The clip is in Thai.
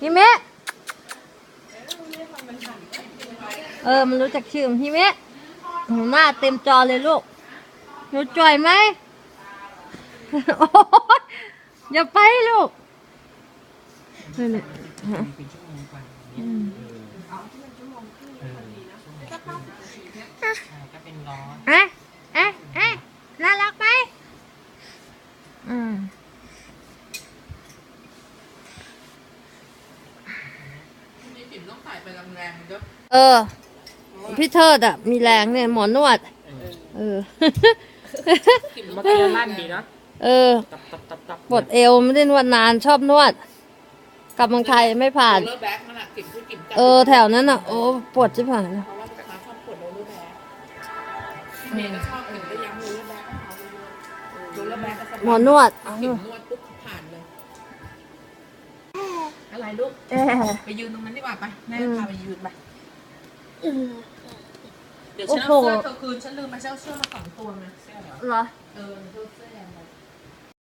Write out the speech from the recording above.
ฮิเมะ เออ มันรู้จักชื่อมันฮิเมะหน้าเต็มจอเลยลูก หนูจ่อยไหมโอ๊ยอย่าไปลูกนี่นแหละอะอ๊ะอ๊ะน่ารักไหมอืม นี่ปิ่ม ต้องใส่ไปแรงๆเยอะเออ พี่เทิดอะ มีแรงเนี่ย หมอนวด เออปิ่มเมื่อกี้ลั่นดีนะเออ ตับตับตับตับปวดเอวไม่ได้นวดนานชอบนวด กลับเมืองไทยไม่ผ่าน โรลเลอร์แบ็กมันอะปิ่มที่ปิ่มจับเออ แถวนั้นอะ โอ้ปวดจิ๋ผ่านเพราะว่าลูกค้าชอบปวดโรลเลอร์แบ็กเมย์ก็ชอบปิ่มก็ย้ำโรลเลอร์แบ็กเอาโรลเลอร์แบ็กก็สบายหมอนวดปิ่มนวดปุ๊บผ่านเลย อะไรลูก เออ ไปยืนตรงนั้นดีกว่าไปแม่อืม พาไปยืนไปเดี๋ยวฉันเอาโอ้โห เสื้อเธอคืนฉันลืมมาเช่าเสื้อมาสองตัวไงเสื้อเหรอเหรอเออเสื้อเสื้อแดงไป